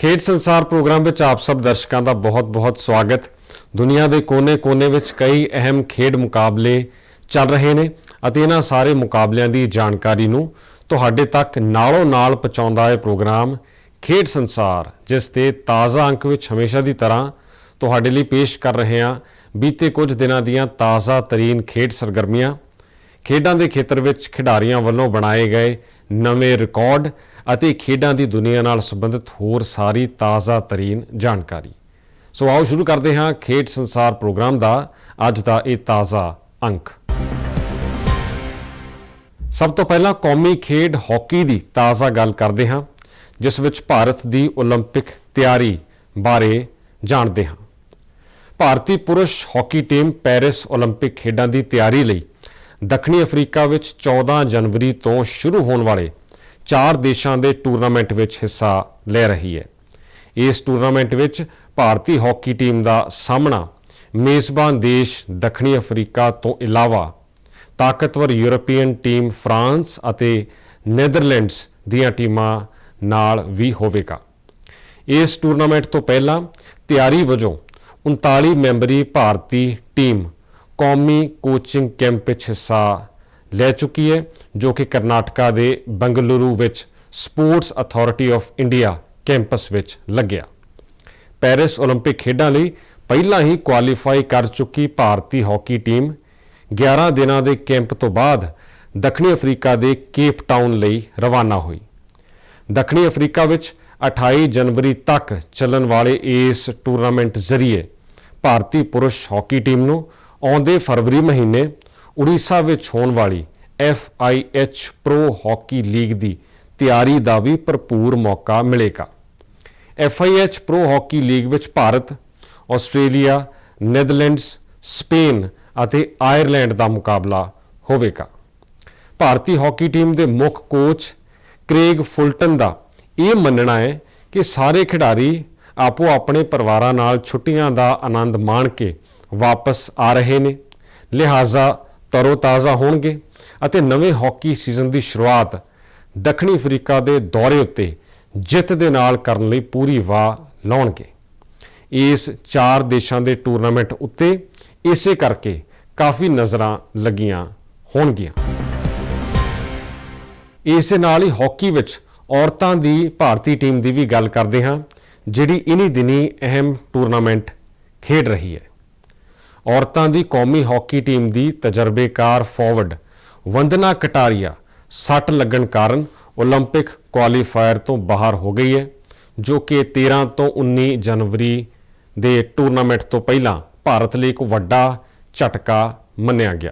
ਖੇਡ ਸੰਸਾਰ ਪ੍ਰੋਗਰਾਮ ਵਿੱਚ ਆਪ ਸਭ ਦਰਸ਼ਕਾਂ ਦਾ ਬਹੁਤ-ਬਹੁਤ ਸਵਾਗਤ। ਦੁਨੀਆ ਦੇ ਕੋਨੇ-ਕੋਨੇ ਵਿੱਚ ਕਈ ਅਹਿਮ ਖੇਡ ਮੁਕਾਬਲੇ ਚੱਲ ਰਹੇ ਨੇ ਅਤੇ ਇਹਨਾਂ ਸਾਰੇ ਮੁਕਾਬਲਿਆਂ ਦੀ ਜਾਣਕਾਰੀ ਨੂੰ ਤੁਹਾਡੇ ਤੱਕ ਨਾਲੋਂ ਨਾਲ ਪਹੁੰਚਾਉਂਦਾ ਹੈ ਪ੍ਰੋਗਰਾਮ ਖੇਡ ਸੰਸਾਰ, ਜਿਸ ਦੇ ਤਾਜ਼ਾ ਅੰਕ ਵਿੱਚ ਹਮੇਸ਼ਾ ਦੀ ਤਰ੍ਹਾਂ ਤੁਹਾਡੇ ਲਈ ਪੇਸ਼ ਕਰ ਰਹੇ ਹਾਂ। ਬੀਤੇ ਕੁਝ ਦਿਨਾਂ ਦੀਆਂ ਤਾਜ਼ਾ ਤਰੀਨ ਖੇਡ ਸਰਗਰਮੀਆਂ, ਖੇਡਾਂ ਦੇ ਖੇਤਰ ਵਿੱਚ ਖਿਡਾਰੀਆਂ ਵੱਲੋਂ ਬਣਾਏ ਗਏ ਨਵੇਂ ਰਿਕਾਰਡ ਅਤੇ ਖੇਡਾਂ ਦੀ ਦੁਨੀਆ ਨਾਲ ਸੰਬੰਧਿਤ ਹੋਰ ਸਾਰੀ ਤਾਜ਼ਾ ਤਰੀਨ ਜਾਣਕਾਰੀ ਸੋ ਆਓ ਸ਼ੁਰੂ ਕਰਦੇ ਹਾਂ ਖੇਡ ਸੰਸਾਰ ਪ੍ਰੋਗਰਾਮ ਦਾ ਅੱਜ ਦਾ ਇਹ ਤਾਜ਼ਾ ਅੰਕ ਸਭ ਤੋਂ ਪਹਿਲਾਂ ਕੌਮੀ ਖੇਡ ਹਾਕੀ ਦੀ ਤਾਜ਼ਾ ਗੱਲ ਕਰਦੇ ਹਾਂ ਜਿਸ ਵਿੱਚ ਭਾਰਤ ਦੀ 올림픽 ਤਿਆਰੀ ਬਾਰੇ ਜਾਣਦੇ ਹਾਂ ਭਾਰਤੀ ਪੁਰਸ਼ ਹਾਕੀ ਟੀਮ ਪੈਰਿਸ 올림픽 ਖੇਡਾਂ ਦੀ ਤਿਆਰੀ ਲਈ ਦੱਖਣੀ ਅਫਰੀਕਾ ਵਿੱਚ 14 ਜਨਵਰੀ ਤੋਂ ਸ਼ੁਰੂ ਹੋਣ ਵਾਲੇ ਚਾਰ ਦੇਸ਼ਾਂ ਦੇ ਟੂਰਨਾਮੈਂਟ ਵਿੱਚ ਹਿੱਸਾ ਲੈ ਰਹੀ ਹੈ। ਇਸ ਟੂਰਨਾਮੈਂਟ ਵਿੱਚ ਭਾਰਤੀ ਹਾਕੀ ਟੀਮ ਦਾ ਸਾਹਮਣਾ ਮੇਜ਼ਬਾਨ ਦੇਸ਼ ਦੱਖਣੀ ਅਫਰੀਕਾ ਤੋਂ ਇਲਾਵਾ ਤਾਕਤਵਰ ਯੂਰਪੀਅਨ ਟੀਮ ਫਰਾਂਸ ਅਤੇ ਨੈਦਰਲੈਂਡਸ ਦੀਆਂ ਟੀਮਾਂ ਨਾਲ ਵੀ ਹੋਵੇਗਾ। ਇਸ ਟੂਰਨਾਮੈਂਟ ਤੋਂ ਪਹਿਲਾਂ ਤਿਆਰੀ ਵਜੋਂ 39 ਮੈਂਬਰੀ ਭਾਰਤੀ ਟੀਮ ਕੌਮੀ ਕੋਚਿੰਗ ਕੈਂਪ ਵਿੱਚ ਹਿੱਸਾ ਲੈ ਚੁੱਕੀ ਹੈ ਜੋ ਕਿ ਕਰਨਾਟਕਾ ਦੇ ਬੰਗਲੁਰੂ ਵਿੱਚ sports authority of India campus ਵਿੱਚ ਲੱਗਿਆ ਪੈਰਿਸ 올림픽 ਖੇਡਾਂ ਲਈ ਪਹਿਲਾਂ ਹੀ ਕੁਆਲੀਫਾਈ ਕਰ ਚੁੱਕੀ ਭਾਰਤੀ ਹਾਕੀ ਟੀਮ 11 ਦਿਨਾਂ ਦੇ ਕੈਂਪ ਤੋਂ ਬਾਅਦ ਦੱਖਣੀ ਅਫਰੀਕਾ ਦੇ ਕੇਪ ਟਾਊਨ ਲਈ ਰਵਾਨਾ ਹੋਈ ਦੱਖਣੀ ਅਫਰੀਕਾ ਵਿੱਚ 28 ਜਨਵਰੀ ਤੱਕ ਚੱਲਣ ਵਾਲੇ ਇਸ ਟੂਰਨਾਮੈਂਟ ਜ਼ਰੀਏ ਭਾਰਤੀ ਪੁਰਸ਼ ਹਾਕੀ ਟੀਮ ਨੂੰ ਆਉਂਦੇ ਫਰਵਰੀ ਮਹੀਨੇ ਉੜੀਸਾ ਵਿੱਚ ਹੋਣ ਵਾਲੀ FIH ਪ੍ਰੋ ਹਾਕੀ ਲੀਗ ਦੀ ਤਿਆਰੀ ਦਾ ਵੀ ਭਰਪੂਰ ਮੌਕਾ ਮਿਲੇਗਾ। FIH ਪ੍ਰੋ ਹਾਕੀ ਲੀਗ ਵਿੱਚ ਭਾਰਤ, ਆਸਟ੍ਰੇਲੀਆ, ਨੈਦਰਲੈਂਡਸ, ਸਪੇਨ ਅਤੇ ਆਇਰਲੈਂਡ ਦਾ ਮੁਕਾਬਲਾ ਹੋਵੇਗਾ। ਭਾਰਤੀ ਹਾਕੀ ਟੀਮ ਦੇ ਮੁੱਖ ਕੋਚ ਕ੍ਰੇਗ ਫੁਲਟਨ ਦਾ ਇਹ ਮੰਨਣਾ ਹੈ ਕਿ ਸਾਰੇ ਖਿਡਾਰੀ ਆਪੋ ਆਪਣੇ ਪਰਿਵਾਰਾਂ ਨਾਲ ਛੁੱਟੀਆਂ ਦਾ ਆਨੰਦ ਮਾਣ ਕੇ ਵਾਪਸ ਆ ਰਹੇ ਨੇ। ਲਿਹਾਜ਼ਾ ਤਰੋ-ਤਾਜ਼ਾ ਹੋਣਗੇ। ਅਤੇ ਨਵੇਂ ਹਾਕੀ ਸੀਜ਼ਨ ਦੀ ਸ਼ੁਰੂਆਤ ਦੱਖਣੀ ਅਫਰੀਕਾ ਦੇ ਦੌਰੇ ਉੱਤੇ ਜਿੱਤ ਦੇ ਨਾਲ ਕਰਨ ਲਈ ਪੂਰੀ ਵਾਹ ਲਾਉਣਗੇ। ਇਸ ਚਾਰ ਦੇਸ਼ਾਂ ਦੇ ਟੂਰਨਾਮੈਂਟ ਉੱਤੇ ਇਸੇ ਕਰਕੇ ਕਾਫੀ ਨਜ਼ਰਾਂ ਲੱਗੀਆਂ ਹੋਣਗੀਆਂ। ਇਸੇ ਨਾਲ ਹੀ ਹਾਕੀ ਵਿੱਚ ਔਰਤਾਂ ਦੀ ਭਾਰਤੀ ਟੀਮ ਦੀ ਵੀ ਗੱਲ ਕਰਦੇ ਹਾਂ, ਜਿਹੜੀ ਇਨੀ ਦਿਨੀ ਅਹਿਮ ਟੂਰਨਾਮੈਂਟ ਖੇਡ ਰਹੀ ਹੈ। ਔਰਤਾਂ ਦੀ ਕੌਮੀ ਹਾਕੀ ਟੀਮ ਦੀ ਤਜਰਬੇਕਾਰ ਫਾਰਵਰਡ ਵੰਦਨਾ ਕਟਾਰੀਆ ਸੱਟ ਲੱਗਣ ਕਾਰਨ 올림픽 ਕੁਆਲੀਫਾਇਰ ਤੋਂ ਬਾਹਰ ਹੋ ਗਈ ਹੈ ਜੋ ਕਿ 13 ਤੋਂ 19 ਜਨਵਰੀ ਦੇ ਟੂਰਨਾਮੈਂਟ ਤੋਂ ਪਹਿਲਾਂ ਭਾਰਤ ਲਈ ਇੱਕ ਵੱਡਾ ਝਟਕਾ ਮੰਨਿਆ ਗਿਆ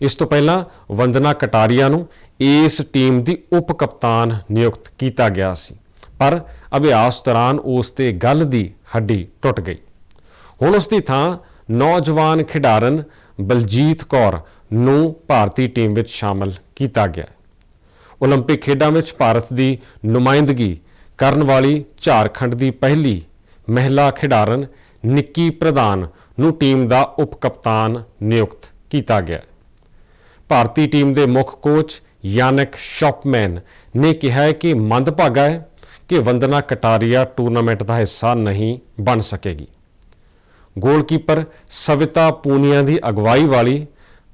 ਇਸ ਤੋਂ ਪਹਿਲਾਂ ਵੰਦਨਾ ਕਟਾਰੀਆ ਨੂੰ ਇਸ ਟੀਮ ਦੀ ਉਪ ਕਪਤਾਨ ਨਿਯੁਕਤ ਕੀਤਾ ਗਿਆ ਸੀ ਪਰ ਅਭਿਆਸ ਦੌਰਾਨ ਉਸ ਤੇ ਗੱਲ ਦੀ ਹੱਡੀ ਟੁੱਟ ਗਈ ਹੁਣ ਉਸ ਦੀ ਥਾਂ ਨੌਜਵਾਨ ਖਿਡਾਰਨ ਬਲਜੀਤ ਕੌਰ ਨੂੰ ਭਾਰਤੀ ਟੀਮ ਵਿੱਚ ਸ਼ਾਮਲ ਕੀਤਾ ਗਿਆ 올림픽 ਖੇਡਾਂ ਵਿੱਚ ਭਾਰਤ ਦੀ ਨੁਮਾਇੰਦਗੀ ਕਰਨ ਵਾਲੀ ਝਾਰਖੰਡ ਦੀ ਪਹਿਲੀ ਮਹਿਲਾ ਖਿਡਾਰਨ ਨਿੱਕੀ ਪ੍ਰਧਾਨ ਨੂੰ ਟੀਮ ਦਾ ਉਪ ਕਪਤਾਨ ਨਿਯੁਕਤ ਕੀਤਾ ਗਿਆ ਭਾਰਤੀ ਟੀਮ ਦੇ ਮੁੱਖ ਕੋਚ ਯਾਨਕ ਸ਼ੌਪਮੈਨ ਨੇ ਕਿਹਾ ਹੈ ਕਿ ਮੰਦਭਾਗਾ ਹੈ ਕਿ ਵੰਦਨਾ ਕਟਾਰੀਆ ਟੂਰਨਾਮੈਂਟ ਦਾ ਹਿੱਸਾ ਨਹੀਂ ਬਣ ਸਕੇਗੀ ਗੋਲਕੀਪਰ ਸਵਿਤਾ ਪੂਨੀਆ ਦੀ ਅਗਵਾਈ ਵਾਲੀ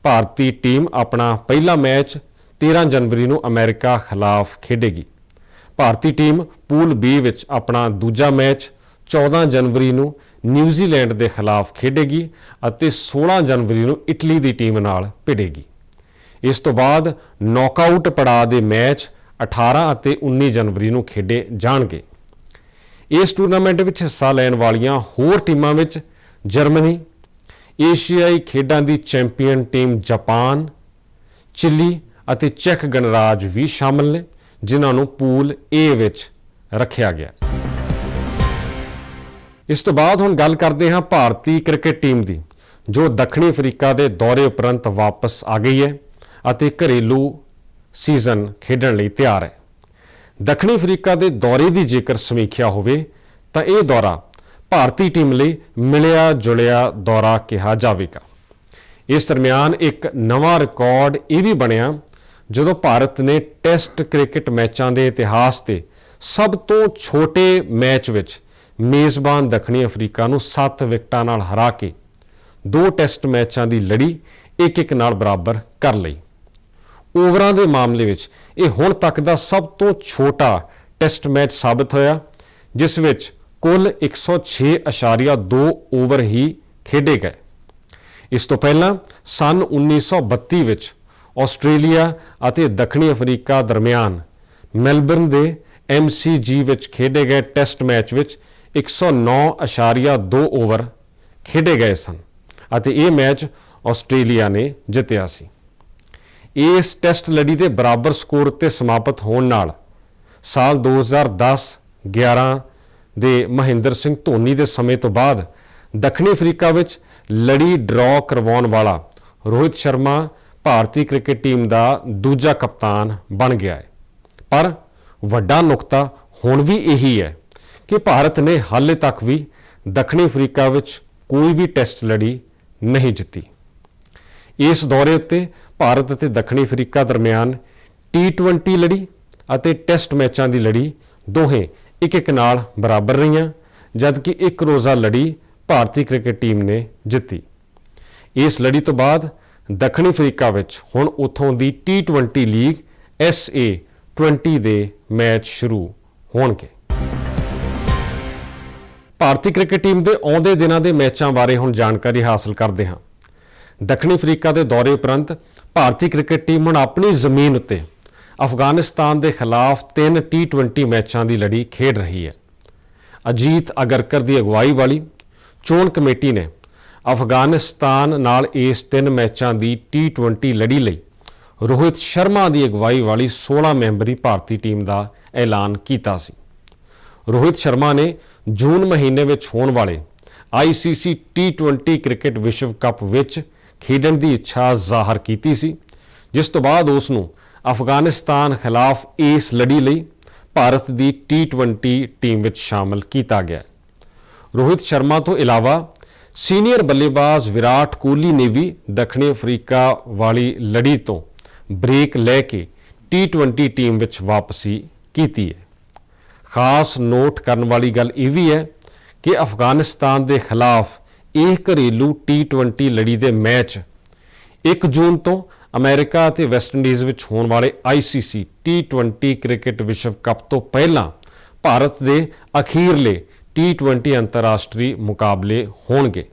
ਭਾਰਤੀ ਟੀਮ ਆਪਣਾ ਪਹਿਲਾ ਮੈਚ 13 ਜਨਵਰੀ ਨੂੰ ਅਮਰੀਕਾ ਖਿਲਾਫ ਖੇਡੇਗੀ। ਭਾਰਤੀ ਟੀਮ ਪੂਲ ਬੀ ਵਿੱਚ ਆਪਣਾ ਦੂਜਾ ਮੈਚ 14 ਜਨਵਰੀ ਨੂੰ ਨਿਊਜ਼ੀਲੈਂਡ ਦੇ ਖਿਲਾਫ ਖੇਡੇਗੀ ਅਤੇ 16 ਜਨਵਰੀ ਨੂੰ ਇਟਲੀ ਦੀ ਟੀਮ ਨਾਲ ਭਿੜੇਗੀ। ਇਸ ਤੋਂ ਬਾਅਦ ਨੌਕਆਊਟ ਪੜਾਅ ਦੇ ਮੈਚ 18 ਅਤੇ 19 ਜਨਵਰੀ ਨੂੰ ਖੇਡੇ ਜਾਣਗੇ। ਇਸ ਟੂਰਨਾਮੈਂਟ ਵਿੱਚ ਹਿੱਸਾ ਲੈਣ ਵਾਲੀਆਂ ਹੋਰ ਟੀਮਾਂ ਵਿੱਚ ਜਰਮਨੀ ਏਸ਼ੀਆਈ ਖੇਡਾਂ ਦੀ ਚੈਂਪੀਅਨ ਟੀਮ ਜਾਪਾਨ, ਚਿਲੀ ਅਤੇ ਚੈਕ ਗਣਰਾਜ ਵੀ ਸ਼ਾਮਲ ਨੇ, ਜਿਨ੍ਹਾਂ ਨੂੰ ਪੂਲ ਏ ਵਿੱਚ ਰੱਖਿਆ ਗਿਆ। ਇਸ ਤੋਂ ਬਾਅਦ ਹੁਣ ਗੱਲ ਕਰਦੇ ਹਾਂ ਭਾਰਤੀ ਕ੍ਰਿਕਟ ਟੀਮ ਦੀ, ਜੋ ਦੱਖਣੀ ਅਫਰੀਕਾ ਦੇ ਦੌਰੇ ਉਪਰੰਤ ਵਾਪਸ ਆ ਗਈ ਹੈ ਅਤੇ ਘਰੇਲੂ ਸੀਜ਼ਨ ਖੇਡਣ ਲਈ ਤਿਆਰ ਹੈ। ਦੱਖਣੀ ਅਫਰੀਕਾ ਦੇ ਦੌਰੇ ਦੀ ਜੇਕਰ ਸਮੀਖਿਆ ਹੋਵੇ, ਤਾਂ ਇਹ ਦੌਰਾ ਭਾਰਤੀ ਟੀਮ ਲਈ ਮਿਲਿਆ ਜੁਲਿਆ ਦੌਰਾ ਕਿਹਾ ਜਾਵੇਗਾ। ਇਸ ਦਰਮਿਆਨ ਇੱਕ ਨਵਾਂ ਰਿਕਾਰਡ ਇਹ ਵੀ ਬਣਿਆ, ਜਦੋਂ ਭਾਰਤ ਨੇ ਟੈਸਟ ਕ੍ਰਿਕਟ ਮੈਚਾਂ ਦੇ ਇਤਿਹਾਸ ਤੇ ਸਭ ਤੋਂ ਛੋਟੇ ਮੈਚ ਵਿੱਚ ਮੇਜ਼ਬਾਨ ਦੱਖਣੀ ਅਫਰੀਕਾ ਨੂੰ 7 ਵਿਕਟਾਂ ਨਾਲ ਹਰਾ ਕੇ ਦੋ ਟੈਸਟ ਮੈਚਾਂ ਦੀ ਲੜੀ ਇੱਕ ਇੱਕ ਨਾਲ ਬਰਾਬਰ ਕਰ ਲਈ। ਓਵਰਾਂ ਦੇ ਮਾਮਲੇ ਵਿੱਚ ਇਹ ਹੁਣ ਤੱਕ ਦਾ ਸਭ ਤੋਂ ਛੋਟਾ ਟੈਸਟ ਮੈਚ ਸਾਬਤ ਹੋਇਆ, ਜਿਸ ਵਿੱਚ ਕੁੱਲ 106.2 ਓਵਰ ਹੀ ਖੇਡੇ ਗਏ। ਇਸ ਤੋਂ ਪਹਿਲਾਂ ਸਨ 1932 ਵਿੱਚ ਆਸਟ੍ਰੇਲੀਆ ਅਤੇ ਦੱਖਣੀ ਅਫਰੀਕਾ ਦਰਮਿਆਨ ਮੈਲਬਰਨ ਦੇ MCG ਵਿੱਚ ਖੇਡੇ ਗਏ ਟੈਸਟ ਮੈਚ ਵਿੱਚ 109.2 ਓਵਰ ਖੇਡੇ ਗਏ ਸਨ ਅਤੇ ਇਹ ਮੈਚ ਆਸਟ੍ਰੇਲੀਆ ਨੇ ਜਿੱਤਿਆ ਸੀ। ਇਸ ਟੈਸਟ ਲੜੀ ਦੇ ਬਰਾਬਰ ਸਕੋਰ ਉੱਤੇ ਸਮਾਪਤ ਹੋਣ ਨਾਲ ਸਾਲ 2010-11 ਦੇ ਮਹਿੰਦਰ ਸਿੰਘ ਧੋਨੀ ਦੇ ਸਮੇਂ ਤੋਂ ਬਾਅਦ ਦੱਖਣੀ ਅਫਰੀਕਾ ਵਿੱਚ ਲੜੀ ਡਰਾਅ ਕਰਵਾਉਣ ਵਾਲਾ ਰੋਹਿਤ ਸ਼ਰਮਾ ਭਾਰਤੀ ਕ੍ਰਿਕਟ ਟੀਮ ਦਾ ਦੂਜਾ ਕਪਤਾਨ ਬਣ ਗਿਆ ਹੈ। ਪਰ ਵੱਡਾ ਨੁਕਤਾ ਹੁਣ ਵੀ ਇਹੀ ਹੈ ਕਿ ਭਾਰਤ ਨੇ ਹਾਲੇ ਤੱਕ ਵੀ ਦੱਖਣੀ ਅਫਰੀਕਾ ਵਿੱਚ ਕੋਈ ਵੀ ਟੈਸਟ ਲੜੀ ਨਹੀਂ ਜਿੱਤੀ। ਇਸ ਦੌਰੇ ਉੱਤੇ ਭਾਰਤ ਅਤੇ ਦੱਖਣੀ ਅਫਰੀਕਾ ਦਰਮਿਆਨ T20 ਲੜੀ ਅਤੇ ਟੈਸਟ ਮੈਚਾਂ ਦੀ ਲੜੀ ਦੋਹੇ ਇੱਕ ਇੱਕ ਨਾਲ ਬਰਾਬਰ ਰਹੀਆਂ, ਜਦਕਿ ਇੱਕ ਰੋਜ਼ਾ ਲੜੀ ਭਾਰਤੀ ਕ੍ਰਿਕਟ ਟੀਮ ਨੇ ਜਿੱਤੀ। ਇਸ ਲੜੀ ਤੋਂ ਬਾਅਦ ਦੱਖਣੀ ਅਫਰੀਕਾ ਵਿੱਚ ਹੁਣ ਉੱਥੋਂ ਦੀ T20 ਲੀਗ SA 20 ਦੇ ਮੈਚ ਸ਼ੁਰੂ ਹੋਣਗੇ। ਭਾਰਤੀ ਕ੍ਰਿਕਟ ਟੀਮ ਦੇ ਆਉਂਦੇ ਦਿਨਾਂ ਦੇ ਮੈਚਾਂ ਬਾਰੇ ਹੁਣ ਜਾਣਕਾਰੀ ਹਾਸਲ ਕਰਦੇ ਹਾਂ। ਦੱਖਣੀ ਅਫਰੀਕਾ ਦੇ ਦੌਰੇ ਉਪਰੰਤ ਭਾਰਤੀ ਕ੍ਰਿਕਟ ਟੀਮ ਹੁਣ ਆਪਣੀ ਜ਼ਮੀਨ ਉੱਤੇ ਅਫਗਾਨਿਸਤਾਨ ਦੇ ਖਿਲਾਫ ਤਿੰਨ T20 ਮੈਚਾਂ ਦੀ ਲੜੀ ਖੇਡ ਰਹੀ ਹੈ। ਅਜੀਤ ਅਗਰਕਰ ਦੀ ਅਗਵਾਈ ਵਾਲੀ ਚੋਣ ਕਮੇਟੀ ਨੇ ਅਫਗਾਨਿਸਤਾਨ ਨਾਲ ਇਸ ਤਿੰਨ ਮੈਚਾਂ ਦੀ T20 ਲੜੀ ਲਈ ਰੋਹਿਤ ਸ਼ਰਮਾ ਦੀ ਅਗਵਾਈ ਵਾਲੀ 16 ਮੈਂਬਰੀ ਭਾਰਤੀ ਟੀਮ ਦਾ ਐਲਾਨ ਕੀਤਾ ਸੀ। ਰੋਹਿਤ ਸ਼ਰਮਾ ਨੇ ਜੂਨ ਮਹੀਨੇ ਵਿੱਚ ਹੋਣ ਵਾਲੇ ICC T20 ਕ੍ਰਿਕਟ ਵਿਸ਼ਵ ਕੱਪ ਵਿੱਚ ਖੇਡਣ ਦੀ ਇੱਛਾ ਜ਼ਾਹਰ ਕੀਤੀ ਸੀ, ਜਿਸ ਤੋਂ ਬਾਅਦ ਉਸ ਨੂੰ ਅਫਗਾਨਿਸਤਾਨ ਖਿਲਾਫ ਇਸ ਲੜੀ ਲਈ ਭਾਰਤ ਦੀ T20 ਟੀਮ ਵਿੱਚ ਸ਼ਾਮਲ ਕੀਤਾ ਗਿਆ। ਰੋਹਿਤ ਸ਼ਰਮਾ ਤੋਂ ਇਲਾਵਾ ਸੀਨੀਅਰ ਬੱਲੇਬਾਜ਼ ਵਿਰਾਟ ਕੋਹਲੀ ਨੇ ਵੀ ਦੱਖਣੀ ਅਫਰੀਕਾ ਵਾਲੀ ਲੜੀ ਤੋਂ ਬ੍ਰੇਕ ਲੈ ਕੇ T20 ਟੀਮ ਵਿੱਚ ਵਾਪਸੀ ਕੀਤੀ ਹੈ। ਖਾਸ ਨੋਟ ਕਰਨ ਵਾਲੀ ਗੱਲ ਇਹ ਵੀ ਹੈ ਕਿ ਅਫਗਾਨਿਸਤਾਨ ਦੇ ਖਿਲਾਫ ਇਹ ਘਰੇਲੂ T20 ਲੜੀ ਦੇ ਮੈਚ 1 ਜੂਨ ਤੋਂ ਅਮਰੀਕਾ ਅਤੇ ਵੈਸਟਇੰਡੀਜ਼ ਵਿੱਚ ਹੋਣ ਵਾਲੇ ICC T20 ਕ੍ਰਿਕਟ ਵਿਸ਼ਵ ਕੱਪ ਤੋਂ ਪਹਿਲਾਂ ਭਾਰਤ ਦੇ ਅਖੀਰਲੇ T20 ਅੰਤਰਰਾਸ਼ਟਰੀ ਮੁਕਾਬਲੇ ਹੋਣਗੇ।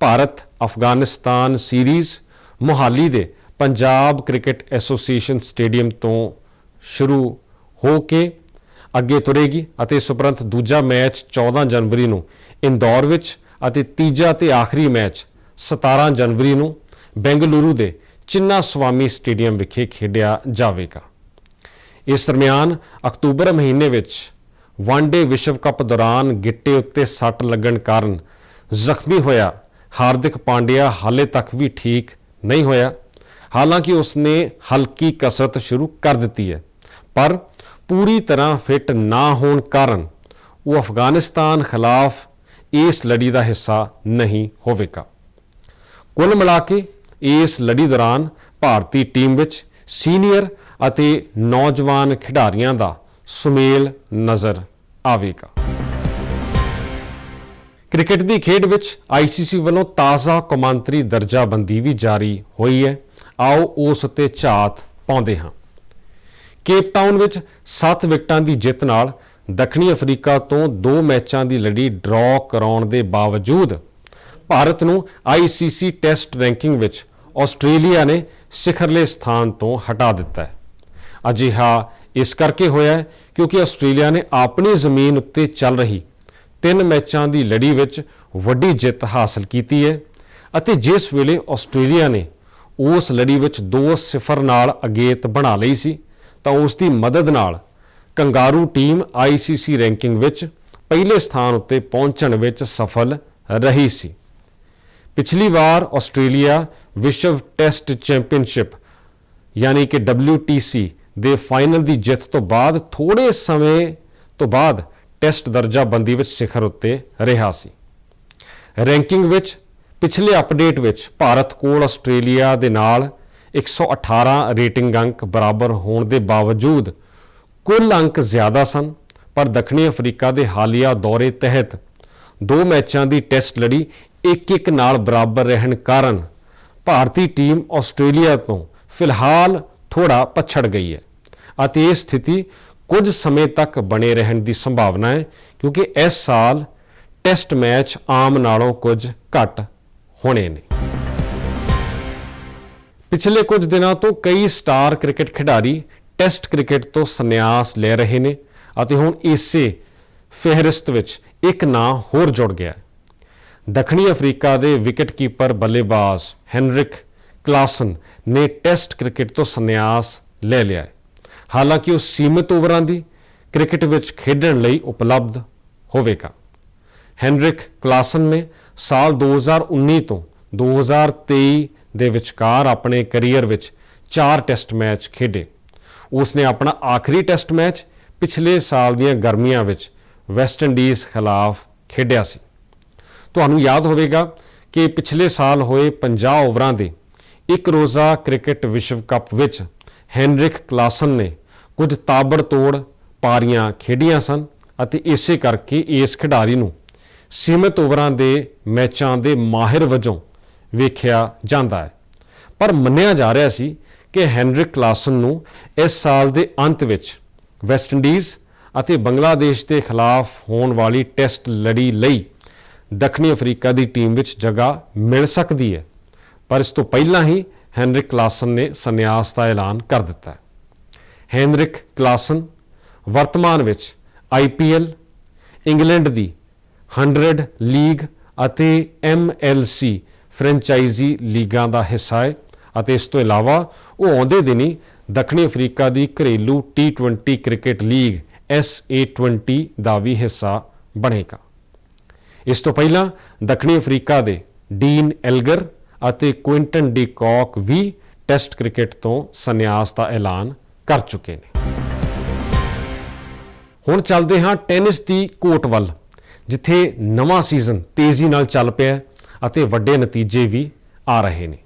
ਭਾਰਤ, ਅਫਗਾਨਿਸਤਾਨ ਸੀਰੀਜ਼, ਮੁਹਾਲੀ ਦੇ ਪੰਜਾਬ ਕ੍ਰਿਕਟ ਐਸੋਸੀਏਸ਼ਨ ਸਟੇਡੀਅਮ ਤੋਂ ਸ਼ੁਰੂ ਹੋ ਕੇ ਅੱਗੇ ਤੁਰੇਗੀ ਅਤੇ ਇਸ ਉਪਰੰਤ ਦੂਜਾ ਮੈਚ 14 ਜਨਵਰੀ ਨੂੰ ਇੰਦੌਰ ਵਿੱਚ ਅਤੇ ਤੀਜਾ ਤੇ ਆਖਰੀ ਮੈਚ 17 ਜਨਵਰੀ ਨੂੰ ਬੈਂਗਲੁਰੂ ਦੇ ਚਿੰਨਾ ਸਵਾਮੀ ਸਟੇਡੀਅਮ ਵਿਖੇ ਖੇਡਿਆ ਜਾਵੇਗਾ। ਇਸ ਦਰਮਿਆਨ ਅਕਤੂਬਰ ਮਹੀਨੇ ਵਿੱਚ ਵਨਡੇ ਵਿਸ਼ਵ ਕੱਪ ਦੌਰਾਨ ਗਿੱਟੇ ਉੱਤੇ ਸੱਟ ਲੱਗਣ ਕਾਰਨ ਜ਼ਖਮੀ ਹੋਇਆ ਹਾਰਦਿਕ ਪਾਂਡਿਆ ਹਾਲੇ ਤੱਕ ਵੀ ਠੀਕ ਨਹੀਂ ਹੋਇਆ। ਹਾਲਾਂਕਿ ਉਸਨੇ ਹਲਕੀ ਕਸਰਤ ਸ਼ੁਰੂ ਕਰ ਦਿੱਤੀ ਹੈ, ਪਰ ਪੂਰੀ ਤਰ੍ਹਾਂ ਫਿੱਟ ਨਾ ਹੋਣ ਕਾਰਨ ਉਹ ਅਫਗਾਨਿਸਤਾਨ ਖਿਲਾਫ ਇਸ ਲੜੀ ਦਾ ਹਿੱਸਾ ਨਹੀਂ ਹੋਵੇਗਾ। ਕੁੱਲ ਮਿਲਾ ਕੇ ਇਸ ਲੜੀ ਦੌਰਾਨ ਭਾਰਤੀ ਟੀਮ ਵਿੱਚ ਸੀਨੀਅਰ ਅਤੇ ਨੌਜਵਾਨ ਖਿਡਾਰੀਆਂ ਦਾ ਸੁਮੇਲ ਨਜ਼ਰ ਆਵੇਗਾ। ਕ੍ਰਿਕਟ ਦੀ ਖੇਡ ਵਿੱਚ ICC ਵੱਲੋਂ ਤਾਜ਼ਾ ਕੌਮਾਂਤਰੀ ਦਰਜਾਬੰਦੀ ਵੀ ਜਾਰੀ ਹੋਈ ਹੈ। ਆਓ ਉਸ ਉੱਤੇ ਝਾਤ ਪਾਉਂਦੇ ਹਾਂ। ਕੇਪ ਟਾਊਨ ਵਿੱਚ 7 ਵਿਕਟਾਂ ਦੀ ਜਿੱਤ ਨਾਲ ਦੱਖਣੀ ਅਫਰੀਕਾ ਤੋਂ ਦੋ ਮੈਚਾਂ ਦੀ ਲੜੀ ਡਰਾਅ ਕਰਾਉਣ ਦੇ ਬਾਵਜੂਦ ਭਾਰਤ ਨੂੰ ICC ਟੈਸਟ ਰੈਂਕਿੰਗ ਵਿੱਚ ਆਸਟ੍ਰੇਲੀਆ ਨੇ ਸਿਖਰਲੇ ਸਥਾਨ ਤੋਂ ਹਟਾ ਦਿੱਤਾ ਹੈ। ਅਜਿਹਾ ਇਸ ਕਰਕੇ ਹੋਇਆ ਹੈ ਕਿਉਂਕਿ ਆਸਟ੍ਰੇਲੀਆ ਨੇ ਆਪਣੀ ਜ਼ਮੀਨ ਉੱਤੇ ਚੱਲ ਰਹੀ ਤਿੰਨ ਮੈਚਾਂ ਦੀ ਲੜੀ ਵਿੱਚ ਵੱਡੀ ਜਿੱਤ ਹਾਸਲ ਕੀਤੀ ਹੈ ਅਤੇ ਜਿਸ ਵੇਲੇ ਆਸਟ੍ਰੇਲੀਆ ਨੇ ਉਸ ਲੜੀ ਵਿੱਚ 2-0 ਨਾਲ ਅਗੇਤ ਬਣਾ ਲਈ ਸੀ, ਤਾਂ ਉਸ ਦੀ ਮਦਦ ਨਾਲ ਕੰਗਾਰੂ ਟੀਮ ICC ਰੈਂਕਿੰਗ ਵਿੱਚ ਪਹਿਲੇ ਸਥਾਨ ਉੱਤੇ ਪਹੁੰਚਣ ਵਿੱਚ ਸਫਲ ਰਹੀ ਸੀ। ਪਿਛਲੀ ਵਾਰ ਆਸਟ੍ਰੇਲੀਆ ਵਿਸ਼ਵ ਟੈਸਟ ਚੈਂਪੀਅਨਸ਼ਿਪ ਯਾਨੀ ਕਿ WTC ਦੇ ਫਾਈਨਲ ਦੀ ਜਿੱਤ ਤੋਂ ਬਾਅਦ ਥੋੜੇ ਸਮੇਂ ਤੋਂ ਬਾਅਦ ਟੈਸਟ ਦਰਜਾਬੰਦੀ ਵਿੱਚ ਸਿਖਰ ਉੱਤੇ ਰਿਹਾ ਸੀ ਰੈਂਕਿੰਗ ਵਿੱਚ ਪਿਛਲੇ ਅਪਡੇਟ ਵਿੱਚ ਭਾਰਤ ਕੋਲ ਆਸਟ੍ਰੇਲੀਆ ਦੇ ਨਾਲ 118 ਰੇਟਿੰਗ ਅੰਕ ਬਰਾਬਰ ਹੋਣ ਦੇ ਬਾਵਜੂਦ ਕੁੱਲ ਅੰਕ ਜ਼ਿਆਦਾ ਸਨ ਪਰ ਦੱਖਣੀ ਅਫਰੀਕਾ ਦੇ ਹਾਲੀਆ ਦੌਰੇ ਤਹਿਤ ਦੋ ਮੈਚਾਂ ਦੀ ਟੈਸਟ ਲੜੀ ਇੱਕ ਇੱਕ ਨਾਲ ਬਰਾਬਰ ਰਹਿਣ ਕਾਰਨ ਭਾਰਤੀ ਟੀਮ ਆਸਟ੍ਰੇਲੀਆ ਤੋਂ ਫਿਲਹਾਲ ਥੋੜਾ ਪਛੜ ਗਈ ਹੈ ਅਤੇ ਇਹ ਸਥਿਤੀ ਕੁਝ ਸਮੇਂ ਤੱਕ ਬਣੇ ਰਹਿਣ ਦੀ ਸੰਭਾਵਨਾ ਹੈ ਕਿਉਂਕਿ ਇਸ ਸਾਲ ਟੈਸਟ ਮੈਚ ਆਮ ਨਾਲੋਂ ਕੁਝ ਘੱਟ ਹੋਣੇ ਨੇ। ਪਿਛਲੇ ਕੁਝ ਦਿਨਾਂ ਤੋਂ ਕਈ ਸਟਾਰ ਕ੍ਰਿਕਟ ਖਿਡਾਰੀ ਟੈਸਟ ਕ੍ਰਿਕਟ ਤੋਂ ਸੰਨਿਆਸ ਲੈ ਰਹੇ ਨੇ ਅਤੇ ਹੁਣ ਇਸੇ ਫਹਿਰਿਸਤ ਵਿੱਚ ਇੱਕ ਨਾਂ ਹੋਰ ਜੁੜ ਗਿਆ ਹੈ। ਦੱਖਣੀ ਅਫਰੀਕਾ ਦੇ ਵਿਕਟਕੀਪਰ ਬੱਲੇਬਾਜ਼ ਹੈਨਰਿਕ ਕਲਾਸਨ ਨੇ ਟੈਸਟ ਕ੍ਰਿਕਟ ਤੋਂ ਸੰਨਿਆਸ ਲੈ ਲਿਆ ਹੈ। ਹਾਲਾਂਕਿ ਉਹ ਸੀਮਿਤ ਓਵਰਾਂ ਦੀ ਕ੍ਰਿਕਟ ਵਿੱਚ ਖੇਡਣ ਲਈ ਉਪਲਬਧ ਹੋਵੇਗਾ। ਹੈਨਰਿਕ ਕਲਾਸਨ ਨੇ ਸਾਲ 2019 ਤੋਂ 2023 ਦੇ ਵਿਚਕਾਰ ਆਪਣੇ ਕੈਰੀਅਰ ਵਿੱਚ 4 ਟੈਸਟ ਮੈਚ ਖੇਡੇ। ਉਸ ਨੇ ਆਪਣਾ ਆਖਰੀ ਟੈਸਟ ਮੈਚ ਪਿਛਲੇ ਸਾਲ ਦੀਆਂ ਗਰਮੀਆਂ ਵਿੱਚ ਵੈਸਟ ਇੰਡੀਜ਼ ਖਿਲਾਫ ਖੇਡਿਆ ਸੀ। ਤੁਹਾਨੂੰ ਯਾਦ ਹੋਵੇਗਾ ਕਿ ਪਿਛਲੇ ਸਾਲ ਹੋਏ 50 ਓਵਰਾਂ ਦੇ ਇੱਕ ਰੋਜ਼ਾ ਕ੍ਰਿਕਟ ਵਿਸ਼ਵ ਕੱਪ ਵਿੱਚ ਹੈਨਰਿਕ ਕਲਾਸਨ ਨੇ ਕੁਝ ਤਾਬੜਤੋੜ ਪਾਰੀਆਂ ਖੇਡੀਆਂ ਸਨ ਅਤੇ ਇਸੇ ਕਰਕੇ ਇਸ ਖਿਡਾਰੀ ਨੂੰ ਸੀਮਿਤ ਓਵਰਾਂ ਦੇ ਮੈਚਾਂ ਦੇ ਮਾਹਿਰ ਵਜੋਂ ਵੇਖਿਆ ਜਾਂਦਾ ਹੈ। ਪਰ ਮੰਨਿਆ ਜਾ ਰਿਹਾ ਸੀ ਕਿ ਹੈਨਰਿਕ ਕਲਾਸਨ ਨੂੰ ਇਸ ਸਾਲ ਦੇ ਅੰਤ ਵਿੱਚ ਵੈਸਟ ਇੰਡੀਜ਼ ਅਤੇ ਬੰਗਲਾਦੇਸ਼ ਦੇ ਖਿਲਾਫ ਹੋਣ ਵਾਲੀ ਟੈਸਟ ਲੜੀ ਲਈ ਦੱਖਣੀ ਅਫਰੀਕਾ ਦੀ ਟੀਮ ਵਿੱਚ ਜਗ੍ਹਾ ਮਿਲ ਸਕਦੀ ਹੈ। ਪਰ ਇਸ ਤੋਂ ਪਹਿਲਾਂ ਹੀ ਹੈਨਰਿਕ ਕਲਾਸਨ ਨੇ ਸੰਨਿਆਸ ਦਾ ਐਲਾਨ ਕਰ ਦਿੱਤਾ ਹੈ। ਹੈਨਰਿਕ ਕਲਾਸਨ ਵਰਤਮਾਨ ਵਿੱਚ ਆਈਪੀਐਲ ਇੰਗਲੈਂਡ ਦੀ 100 ਲੀਗ ਅਤੇ MLC ਫਰੈਂਚਾਈਜ਼ੀ ਲੀਗਾਂ ਦਾ ਹਿੱਸਾ ਹੈ ਅਤੇ ਇਸ ਤੋਂ ਇਲਾਵਾ ਉਹ ਆਉਂਦੇ ਦਿਨੀ ਦੱਖਣੀ ਅਫਰੀਕਾ ਦੀ ਘਰੇਲੂ T20 ਕ੍ਰਿਕਟ ਲੀਗ SA20 ਦਾ ਵੀ ਹਿੱਸਾ ਬਣੇਗਾ। ਇਸ ਤੋਂ ਪਹਿਲਾਂ ਦੱਖਣੀ ਅਫਰੀਕਾ ਦੇ ਡੀਨ ਐਲਗਰ ਅਤੇ ਕੁਇੰਟਨ ਡੀ ਕੌਕ ਵੀ ਟੈਸਟ ਕ੍ਰਿਕਟ ਤੋਂ ਸੰਨਿਆਸ ਦਾ ਐਲਾਨ ਕਰ ਚੁੱਕੇ ਨੇ। ਹੁਣ ਚੱਲਦੇ ਹਾਂ ਟੈਨਿਸ ਦੀ ਕੋਰਟ ਵੱਲ, ਜਿੱਥੇ ਨਵਾਂ ਸੀਜ਼ਨ ਤੇਜ਼ੀ ਨਾਲ ਚੱਲ ਪਿਆ ਹੈ ਅਤੇ ਵੱਡੇ ਨਤੀਜੇ ਵੀ ਆ ਰਹੇ ਨੇ।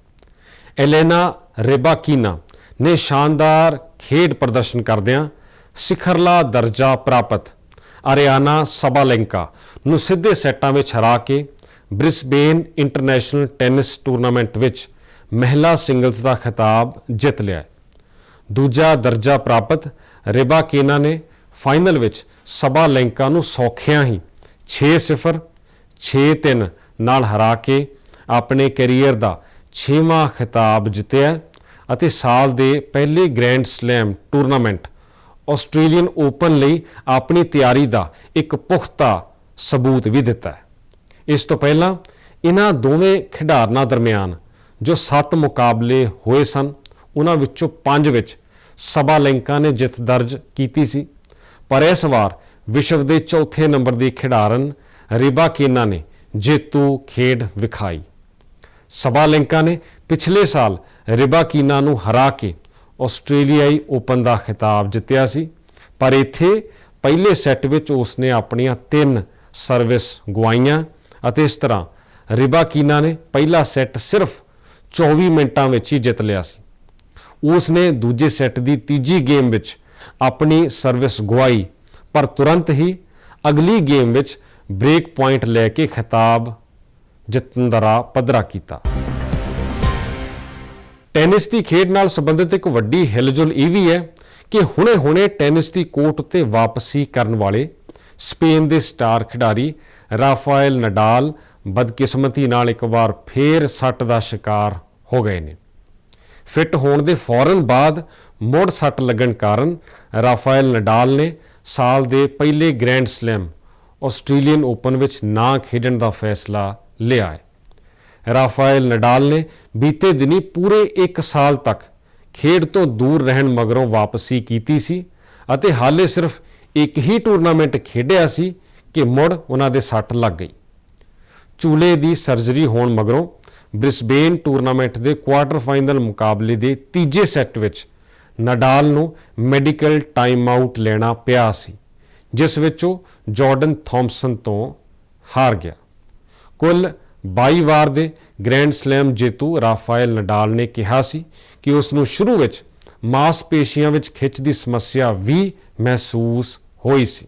ਐਲੇਨਾ ਰੇਬਾਕੀਨਾ ਨੇ ਸ਼ਾਨਦਾਰ ਖੇਡ ਪ੍ਰਦਰਸ਼ਨ ਕਰਦਿਆਂ ਸਿਖਰਲਾ ਦਰਜਾ ਪ੍ਰਾਪਤ ਅਰੀਆਨਾ ਸਬਾਲੈਂਕਾ ਨੂੰ ਸਿੱਧੇ ਸੈੱਟਾਂ ਵਿੱਚ ਹਰਾ ਕੇ ਬ੍ਰਿਸਬੇਨ ਇੰਟਰਨੈਸ਼ਨਲ ਟੈਨਿਸ ਟੂਰਨਾਮੈਂਟ ਵਿੱਚ ਮਹਿਲਾ ਸਿੰਗਲਸ ਦਾ ਖਿਤਾਬ ਜਿੱਤ ਲਿਆ ਹੈ। ਦੂਜਾ ਦਰਜਾ ਪ੍ਰਾਪਤ ਰੇਬਾਕੀਨਾ ਨੇ ਫਾਈਨਲ ਵਿੱਚ ਸਬਾਲੈਂਕਾ ਨੂੰ ਸੌਖਿਆਂ ਹੀ 6-0 6-3 ਨਾਲ ਹਰਾ ਕੇ ਆਪਣੇ ਕੈਰੀਅਰ ਦਾ 6ਵਾਂ ਖਿਤਾਬ ਜਿੱਤਿਆ ਅਤੇ ਸਾਲ ਦੇ ਪਹਿਲੇ grand slam tournament Australian open ਲਈ ਆਪਣੀ ਤਿਆਰੀ ਦਾ ਇੱਕ ਪੁਖਤਾ ਸਬੂਤ ਵੀ ਦਿੱਤਾ ਹੈ। ਇਸ ਤੋਂ ਪਹਿਲਾਂ ਇਹਨਾਂ ਦੋਵੇਂ ਖਿਡਾਰਨਾਂ ਦਰਮਿਆਨ ਜੋ 7 ਮੁਕਾਬਲੇ ਹੋਏ ਸਨ, ਉਹਨਾਂ ਵਿੱਚੋਂ 5 ਵਿੱਚ ਸਬਾਲੈਂਕਾ ਨੇ ਜਿੱਤ ਦਰਜ ਕੀਤੀ ਸੀ। ਪਰ ਇਸ ਵਾਰ ਵਿਸ਼ਵ ਦੇ ਚੌਥੇ ਨੰਬਰ ਦੀ ਖਿਡਾਰਨ ਰਿਬਾਕੀਨਾ ਨੇ ਜੇਤੂ ਖੇਡ ਵਿਖਾਈ। ਸਬਾਲੈਂਕਾ ਨੇ ਪਿਛਲੇ ਸਾਲ ਰਿਬਾਕੀਨਾ ਨੂੰ ਹਰਾ ਕੇ ਆਸਟ੍ਰੇਲੀਆਈ ਓਪਨ ਦਾ ਖਿਤਾਬ ਜਿੱਤਿਆ ਸੀ, ਪਰ ਇੱਥੇ ਪਹਿਲੇ ਸੈੱਟ ਵਿੱਚ ਉਸ ਨੇ ਆਪਣੀਆਂ ਤਿੰਨ ਸਰਵਿਸ ਗਵਾਈਆਂ ਅਤੇ ਇਸ ਤਰ੍ਹਾਂ ਰਿਬਾਕੀਨਾ ਨੇ ਪਹਿਲਾ ਸੈੱਟ ਸਿਰਫ 24 ਮਿੰਟਾਂ ਵਿੱਚ ਹੀ ਜਿੱਤ ਲਿਆ ਸੀ। ਉਸ ਨੇ ਦੂਜੇ ਸੈੱਟ ਦੀ ਤੀਜੀ ਗੇਮ ਵਿੱਚ ਆਪਣੀ ਸਰਵਿਸ ਗਵਾਈ ਪਰ ਤੁਰੰਤ ਹੀ ਅਗਲੀ ਗੇਮ ਵਿੱਚ ਬ੍ਰੇਕ ਪੁਆਇੰਟ ਲੈ ਕੇ ਖਿਤਾਬ ਜਿੱਤਣ ਦਾ ਰਾਹ ਪੱਧਰਾ ਕੀਤਾ। ਟੈਨਿਸ ਦੀ ਖੇਡ ਨਾਲ ਸੰਬੰਧਿਤ ਇੱਕ ਵੱਡੀ ਹਿਲਜੁਲ ਇਹ ਵੀ ਹੈ ਕਿ ਹੁਣੇ-ਹੁਣੇ ਟੈਨਿਸ ਦੀ ਕੋਰਟ ਉੱਤੇ ਵਾਪਸੀ ਕਰਨ ਵਾਲੇ ਸਪੇਨ ਦੇ ਸਟਾਰ ਖਿਡਾਰੀ ਰਾਫਾਇਲ ਨਡਾਲ ਬਦਕਿਸਮਤੀ ਨਾਲ ਇੱਕ ਵਾਰ ਫੇਰ ਸੱਟ ਦਾ ਸ਼ਿਕਾਰ ਹੋ ਗਏ ਨੇ। ਫਿੱਟ ਹੋਣ ਦੇ ਫੌਰਨ ਬਾਅਦ ਮੋੜ ਸੱਟ ਲੱਗਣ ਕਾਰਨ ਰਾਫਾਇਲ ਨਡਾਲ ਨੇ ਸਾਲ ਦੇ ਪਹਿਲੇ ਗ੍ਰੈਂਡ ਸਲੈਮ ਆਸਟ੍ਰੇਲੀਅਨ ਓਪਨ ਵਿੱਚ ਨਾ ਖੇਡਣ ਦਾ ਫੈਸਲਾ ਲਿਆ ਹੈ। ਰਾਫਾਇਲ ਨਡਾਲ ਨੇ ਬੀਤੇ ਦਿਨੀ ਪੂਰੇ 1 ਸਾਲ ਤੱਕ ਖੇਡ ਤੋਂ ਦੂਰ ਰਹਿਣ ਮਗਰੋਂ ਵਾਪਸੀ ਕੀਤੀ ਸੀ ਅਤੇ ਹਾਲੇ ਸਿਰਫ ਇੱਕ ਹੀ ਟੂਰਨਾਮੈਂਟ ਖੇਡਿਆ ਸੀ ਕਿ ਮੁੜ ਉਹਨਾਂ ਦੇ ਸੱਟ ਲੱਗ ਗਈ। ਚੂਲੇ ਦੀ ਸਰਜਰੀ ਹੋਣ ਮਗਰੋਂ ਬ੍ਰਿਸਬੇਨ ਟੂਰਨਾਮੈਂਟ ਦੇ ਕੁਆਟਰ ਫਾਈਨਲ ਮੁਕਾਬਲੇ ਦੇ ਤੀਜੇ ਸੈੱਟ ਵਿੱਚ ਨਡਾਲ ਨੂੰ ਮੈਡੀਕਲ ਟਾਈਮ ਆਊਟ ਲੈਣਾ ਪਿਆ ਸੀ, ਜਿਸ ਵਿੱਚ ਉਹ ਜਾਰਡਨ ਥੌਮਸਨ ਤੋਂ ਹਾਰ ਗਿਆ। ਕੁੱਲ 22 ਵਾਰ ਦੇ ਗ੍ਰੈਂਡ ਸਲੈਮ ਜੇਤੂ ਰਾਫਾਇਲ ਨਡਾਲ ਨੇ ਕਿਹਾ ਸੀ ਕਿ ਉਸ ਨੂੰ ਸ਼ੁਰੂ ਵਿੱਚ ਮਾਸਪੇਸ਼ੀਆਂ ਵਿੱਚ ਖਿੱਚ ਦੀ ਸਮੱਸਿਆ ਵੀ ਮਹਿਸੂਸ ਹੋਈ ਸੀ।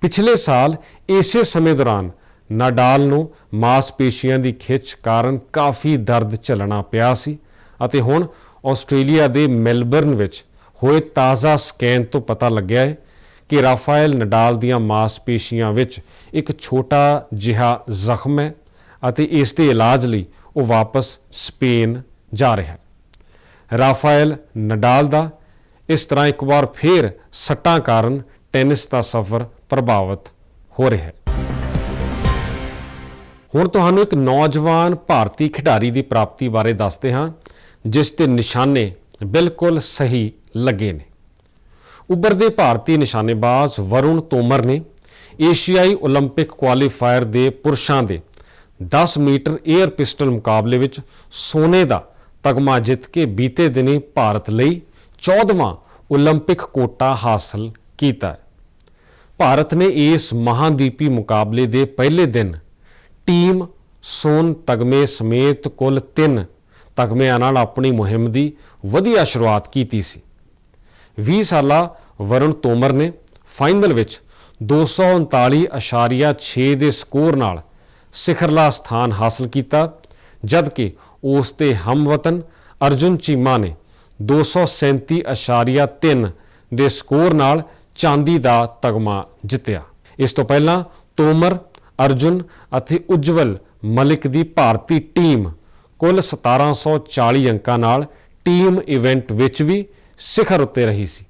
ਪਿਛਲੇ ਸਾਲ ਇਸੇ ਸਮੇਂ ਦੌਰਾਨ ਨਾਡਾਲ ਨੂੰ ਮਾਸਪੇਸ਼ੀਆਂ ਦੀ ਖਿੱਚ ਕਾਰਨ ਕਾਫੀ ਦਰਦ ਝੱਲਣਾ ਪਿਆ ਸੀ ਅਤੇ ਹੁਣ ਆਸਟ੍ਰੇਲੀਆ ਦੇ ਮੈਲਬਰਨ ਵਿੱਚ ਹੋਏ ਤਾਜ਼ਾ ਸਕੈਨ ਤੋਂ ਪਤਾ ਲੱਗਿਆ ਹੈ ਕਿ ਰਾਫਾਇਲ ਨਡਾਲ ਦੀਆਂ ਮਾਸਪੇਸ਼ੀਆਂ ਵਿੱਚ ਇੱਕ ਛੋਟਾ ਜਿਹਾ ਜ਼ਖਮ ਹੈ ਅਤੇ ਇਸ ਦੇ ਇਲਾਜ ਲਈ ਉਹ ਵਾਪਸ ਸਪੇਨ ਜਾ ਰਿਹਾ ਹੈ ਰਾਫਾਇਲ ਨਡਾਲ ਦਾ ਇਸ ਤਰ੍ਹਾਂ ਇੱਕ ਵਾਰ ਫੇਰ ਸੱਟਾਂ ਕਾਰਨ ਟੈਨਿਸ ਦਾ ਸਫ਼ਰ ਪ੍ਰਭਾਵਿਤ ਹੋ ਰਿਹਾ ਹੈ ਹੁਣ ਤੁਹਾਨੂੰ ਇੱਕ ਨੌਜਵਾਨ ਭਾਰਤੀ ਖਿਡਾਰੀ ਦੀ ਪ੍ਰਾਪਤੀ ਬਾਰੇ ਦੱਸਦੇ ਹਾਂ ਜਿਸ ਦੇ ਨਿਸ਼ਾਨੇ ਬਿਲਕੁਲ ਸਹੀ ਲੱਗੇ ਨੇ ਉੱਭਰਦੇ ਭਾਰਤੀ ਨਿਸ਼ਾਨੇਬਾਜ਼ ਵਰੁਣ ਤੋਮਰ ਨੇ ਏਸ਼ੀਆਈ 올림픽 ਕੁਆਲੀਫਾਇਰ ਦੇ ਪੁਰਸ਼ਾਂ ਦੇ 10 ਮੀਟਰ 에ਅਰ ਪਿਸਟਲ ਮੁਕਾਬਲੇ ਵਿੱਚ ਸੋਨੇ ਦਾ ਤਗਮਾ ਜਿੱਤ ਕੇ ਬੀਤੇ ਦਿਨੀ ਭਾਰਤ ਲਈ 14ਵਾਂ 올림픽 ਕੋਟਾ ਹਾਸਲ ਕੀਤਾ। ਭਾਰਤ ਨੇ ਇਸ ਮਹਾਦੀਪੀ ਮੁਕਾਬਲੇ ਦੇ ਪਹਿਲੇ ਦਿਨ ਟੀਮ ਸੋਨ ਤਗਮੇ ਸਮੇਤ ਕੁੱਲ 3 ਤਗਮਿਆਂ ਨਾਲ ਆਪਣੀ ਮੁਹਿੰਮ ਦੀ ਵਧੀਆ ਸ਼ੁਰੂਆਤ ਕੀਤੀ ਸੀ। 20 ਸਾਲਾ ਵਰੁਣ ਤੋਮਰ ਨੇ ਫਾਈਨਲ ਵਿੱਚ 239.6 ਦੇ ਸਕੋਰ ਨਾਲ ਸਿਖਰਲਾ ਸਥਾਨ ਹਾਸਲ ਕੀਤਾ, ਜਦਕਿ ਉਸ ਦੇ ਹਮਵਤਨ ਅਰਜੁਨ ਚੀਮਾ ਨੇ 237.3 ਦੇ ਸਕੋਰ ਨਾਲ ਚਾਂਦੀ ਦਾ ਤਗਮਾ ਜਿੱਤਿਆ। ਇਸ ਤੋਂ ਪਹਿਲਾਂ ਤੋਮਰ, ਅਰਜੁਨ ਅਤੇ ਉਜਵਲ ਮਲਿਕ ਦੀ ਭਾਰਤੀ ਟੀਮ ਕੁੱਲ 1740 ਅੰਕਾਂ ਨਾਲ ਟੀਮ ਇਵੈਂਟ ਵਿੱਚ ਵੀ ਸਿਖਰ ਉੱਤੇ ਰਹੀ ਸੀ।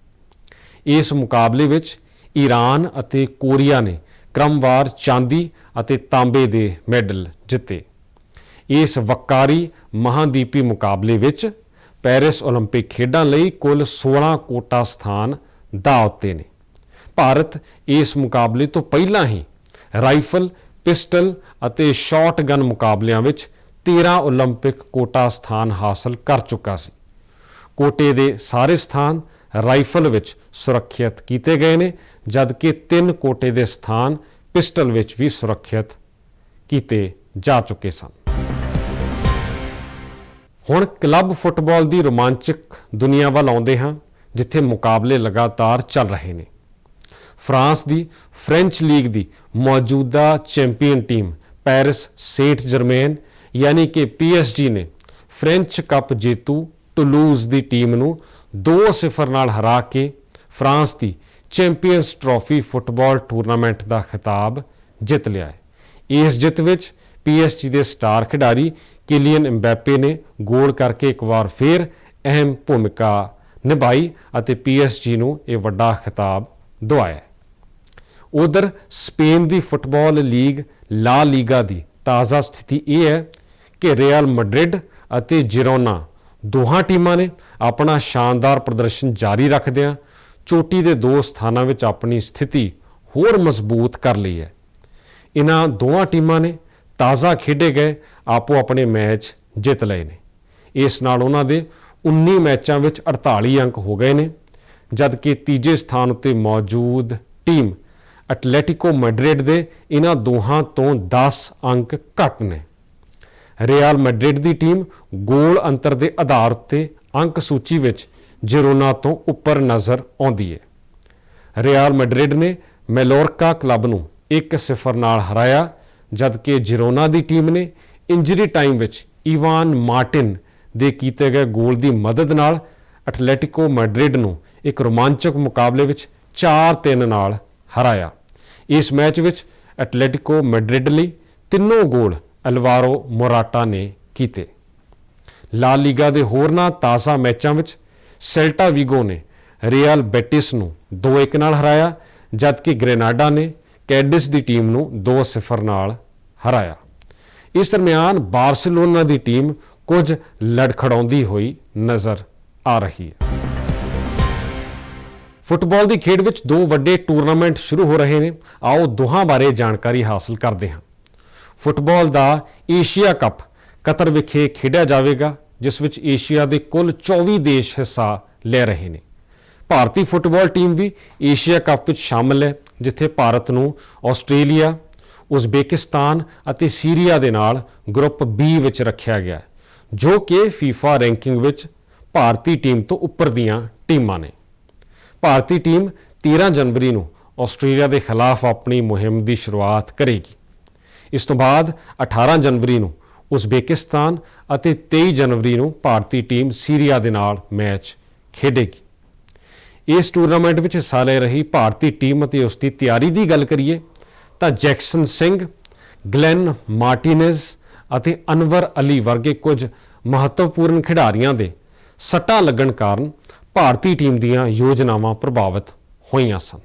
ਇਸ ਮੁਕਾਬਲੇ ਵਿੱਚ ਈਰਾਨ ਅਤੇ ਕੋਰੀਆ ਨੇ ਕ੍ਰਮਵਾਰ ਚਾਂਦੀ ਅਤੇ ਤਾਂਬੇ ਦੇ ਮੈਡਲ ਜਿੱਤੇ ਇਸ ਵਕਾਰੀ ਮਹਾਦੀਪੀ ਮੁਕਾਬਲੇ ਵਿੱਚ ਪੈਰਿਸ 올림픽 ਖੇਡਾਂ ਲਈ ਕੁੱਲ 16 ਕੋਟਾ ਸਥਾਨ ਦਾ ਉੱਤੇ ਨੇ ਭਾਰਤ ਇਸ ਮੁਕਾਬਲੇ ਤੋਂ ਪਹਿਲਾਂ ਹੀ ਰਾਈਫਲ ਪਿਸਟਲ ਅਤੇ ਸ਼ਾਟਗਨ ਮੁਕਾਬਲਿਆਂ ਵਿੱਚ 13 올림픽 ਕੋਟਾ ਸਥਾਨ ਹਾਸਲ ਕਰ ਚੁੱਕਾ ਸੀ ਕੋਟੇ ਦੇ ਸਾਰੇ ਸਥਾਨ ਰਾਈਫਲ ਵਿੱਚ ਸੁਰੱਖਿਅਤ ਕੀਤੇ ਗਏ ਨੇ, ਜਦਕਿ ਤਿੰਨ ਕੋਟੇ ਦੇ ਸਥਾਨ ਪਿਸਟਲ ਵਿੱਚ ਵੀ ਸੁਰੱਖਿਅਤ ਕੀਤੇ ਜਾ ਚੁੱਕੇ ਸਨ। ਹੁਣ ਕਲੱਬ ਫੁੱਟਬਾਲ ਦੀ ਰੋਮਾਂਚਕ ਦੁਨੀਆ ਵੱਲ ਆਉਂਦੇ ਹਾਂ, ਜਿੱਥੇ ਮੁਕਾਬਲੇ ਲਗਾਤਾਰ ਚੱਲ ਰਹੇ ਨੇ। ਫਰਾਂਸ ਦੀ ਫ੍ਰੈਂਚ ਲੀਗ ਦੀ ਮੌਜੂਦਾ champion team Paris Saint Germain ਯਾਨੀ ਕਿ ਪੀਐਸਜੀ ਨੇ ਫ੍ਰੈਂਚ ਕੱਪ ਜੇਤੂ ਟੁਲੂਜ਼ ਦੀ ਟੀਮ ਨੂੰ 2-0 ਨਾਲ ਹਰਾ ਕੇ ਫਰਾਂਸ ਦੀ ਚੈਂਪੀਅਨਸ ਟਰਾਫੀ ਫੁੱਟਬਾਲ ਟੂਰਨਾਮੈਂਟ ਦਾ ਖਿਤਾਬ ਜਿੱਤ ਲਿਆ ਹੈ। ਇਸ ਜਿੱਤ ਵਿੱਚ ਪੀਐਸਜੀ ਦੇ ਸਟਾਰ ਖਿਡਾਰੀ ਕਿਲੀਅਨ ਐਮਬੈਪੇ ਨੇ ਗੋਲ ਕਰਕੇ ਇੱਕ ਵਾਰ ਫੇਰ ਅਹਿਮ ਭੂਮਿਕਾ ਨਿਭਾਈ ਅਤੇ ਪੀਐਸਜੀ ਨੂੰ ਇਹ ਵੱਡਾ ਖਿਤਾਬ ਦਿਵਾਇਆ ਉਧਰ ਸਪੇਨ ਦੀ ਫੁੱਟਬਾਲ ਲੀਗ ਲਾ ਲੀਗਾ ਦੀ ਤਾਜ਼ਾ ਸਥਿਤੀ ਇਹ ਹੈ ਕਿ ਰੀਅਲ ਮੈਡਰਿਡ ਅਤੇ ਜਿਰੋਨਾ ਦੋਹਾਂ ਟੀਮਾਂ ਨੇ ਆਪਣਾ ਸ਼ਾਨਦਾਰ ਪ੍ਰਦਰਸ਼ਨ ਜਾਰੀ ਰੱਖਦਿਆਂ ਚੋਟੀ ਦੇ ਦੋ ਸਥਾਨਾਂ ਵਿੱਚ ਆਪਣੀ ਸਥਿਤੀ ਹੋਰ ਮਜ਼ਬੂਤ ਕਰ ਲਈ ਹੈ। ਇਹਨਾਂ ਦੋਵਾਂ ਟੀਮਾਂ ਨੇ ਤਾਜ਼ਾ ਖੇਡੇ ਗਏ, ਆਪੋ ਆਪਣੇ ਮੈਚ ਜਿੱਤ ਲਏ ਨੇ। ਇਸ ਨਾਲ ਉਹਨਾਂ ਦੇ 19 ਮੈਚਾਂ ਵਿੱਚ 48 ਅੰਕ ਹੋ ਗਏ ਨੇ, ਜਦਕਿ ਤੀਜੇ ਸਥਾਨ ਉੱਤੇ ਮੌਜੂਦ ਟੀਮ ਐਟਲੈਟਿਕੋ ਮੈਡਰਿਡ ਦੇ ਇਹਨਾਂ ਦੋਹਾਂ ਤੋਂ 10 ਅੰਕ ਘੱਟ ਨੇ। ਰਿਆਲ ਮੈਡਰਿਡ ਦੀ ਟੀਮ ਗੋਲ ਅੰਤਰ ਦੇ ਆਧਾਰ ਉੱਤੇ ਅੰਕ ਸੂਚੀ ਵਿੱਚ ਜਿਰੋਨਾ ਤੋਂ ਉੱਪਰ ਨਜ਼ਰ ਆਉਂਦੀ ਹੈ। ਰੀਅਲ ਮੈਡਰਿਡ ਨੇ ਮੈਲੋਰਕਾ ਕਲੱਬ ਨੂੰ 1-0 ਨਾਲ ਹਰਾਇਆ, ਜਦਕਿ ਜਿਰੋਨਾ ਦੀ ਟੀਮ ਨੇ ਇੰਜਰੀ ਟਾਈਮ ਵਿੱਚ ਇਵਾਨ ਮਾਰਟਿਨ ਦੇ ਕੀਤੇ ਗਏ ਗੋਲ ਦੀ ਮਦਦ ਨਾਲ ਐਟਲੈਟਿਕੋ ਮੈਡਰਿਡ ਨੂੰ ਇੱਕ ਰੋਮਾਂਚਕ ਮੁਕਾਬਲੇ ਵਿੱਚ 4-3 ਨਾਲ ਹਰਾਇਆ। ਇਸ ਮੈਚ ਵਿੱਚ ਐਟਲੈਟਿਕੋ ਮੈਡਰਿਡ ਲਈ ਤਿੰਨੋਂ ਗੋਲ ਅਲਵਾਰੋ ਮੋਰਾਟਾ ਨੇ ਕੀਤੇ। ਲਾ ਲੀਗਾ ਦੇ ਹੋਰਨਾਂ ਤਾਜ਼ਾ ਮੈਚਾਂ ਵਿੱਚ ਸੈਲਟਾ ਵੀਗੋ ਨੇ ਰੀਅਲ ਬੈਟਿਸ ਨੂੰ 2-1 ਨਾਲ ਹਰਾਇਆ, ਜਦਕਿ ਗ੍ਰੇਨਾਡਾ ਨੇ ਕੈਡਿਸ ਦੀ ਟੀਮ ਨੂੰ 2-0 ਨਾਲ ਹਰਾਇਆ। ਇਸ ਦਰਮਿਆਨ ਬਾਰਸੀਲੋਨਾ ਦੀ ਟੀਮ ਕੁਝ ਲੜਖੜਾਉਂਦੀ ਹੋਈ ਨਜ਼ਰ ਆ ਰਹੀ ਹੈ। ਫੁੱਟਬਾਲ ਦੀ ਖੇਡ ਵਿੱਚ ਦੋ ਵੱਡੇ ਟੂਰਨਾਮੈਂਟ ਸ਼ੁਰੂ ਹੋ ਰਹੇ ਨੇ। ਆਓ ਦੋਹਾਂ ਬਾਰੇ ਜਾਣਕਾਰੀ ਹਾਸਲ ਕਰਦੇ ਹਾਂ। ਫੁੱਟਬਾਲ ਦਾ ਏਸ਼ੀਆ ਕੱਪ ਕਤਰ ਵਿਖੇ ਖੇਡਿਆ ਜਾਵੇਗਾ। ਜਿਸ ਵਿੱਚ ਏਸ਼ੀਆ ਦੇ ਕੁੱਲ 24 ਦੇਸ਼ ਹਿੱਸਾ ਲੈ ਰਹੇ ਨੇ। ਭਾਰਤੀ ਫੁੱਟਬਾਲ ਟੀਮ ਵੀ ਏਸ਼ੀਆ ਕੱਪ ਵਿੱਚ ਸ਼ਾਮਲ ਹੈ ਜਿੱਥੇ ਭਾਰਤ ਨੂੰ ਆਸਟ੍ਰੇਲੀਆ ਉਜ਼ਬੇਕਿਸਤਾਨ ਅਤੇ ਸੀਰੀਆ ਦੇ ਨਾਲ ਗਰੁੱਪ ਬੀ ਵਿੱਚ ਰੱਖਿਆ ਗਿਆ ਹੈ, ਜੋ ਕਿ ਫੀਫਾ ਰੈਂਕਿੰਗ ਵਿੱਚ ਭਾਰਤੀ ਟੀਮ ਤੋਂ ਉੱਪਰ ਦੀਆਂ ਟੀਮਾਂ ਨੇ। ਭਾਰਤੀ ਟੀਮ 13 ਜਨਵਰੀ ਨੂੰ ਆਸਟ੍ਰੇਲੀਆ ਦੇ ਖਿਲਾਫ ਆਪਣੀ ਮੁਹਿੰਮ ਦੀ ਸ਼ੁਰੂਆਤ ਕਰੇਗੀ। ਇਸ ਤੋਂ ਬਾਅਦ 18 ਜਨਵਰੀ ਨੂੰ ਉਜ਼ਬੇਕਿਸਤਾਨ ਅਤੇ 23 ਜਨਵਰੀ ਨੂੰ ਭਾਰਤੀ ਟੀਮ ਸੀਰੀਆ ਦੇ ਨਾਲ ਮੈਚ ਖੇਡੇਗੀ। ਇਸ ਟੂਰਨਾਮੈਂਟ ਵਿੱਚ ਹਿੱਸਾ ਲੈ ਰਹੀ ਭਾਰਤੀ ਟੀਮ ਅਤੇ ਉਸ ਦੀ ਤਿਆਰੀ ਦੀ ਗੱਲ ਕਰੀਏ ਤਾਂ ਜੈਕਸਨ ਸਿੰਘ, ਗਲੈਨ ਮਾਰਟੀਨੇਜ਼ ਅਤੇ ਅਨਵਰ ਅਲੀ ਵਰਗੇ ਕੁਝ ਮਹੱਤਵਪੂਰਨ ਖਿਡਾਰੀਆਂ ਦੇ ਸੱਟਾਂ ਲੱਗਣ ਕਾਰਨ ਭਾਰਤੀ ਟੀਮ ਦੀਆਂ ਯੋਜਨਾਵਾਂ ਪ੍ਰਭਾਵਿਤ ਹੋਈਆਂ ਸਨ।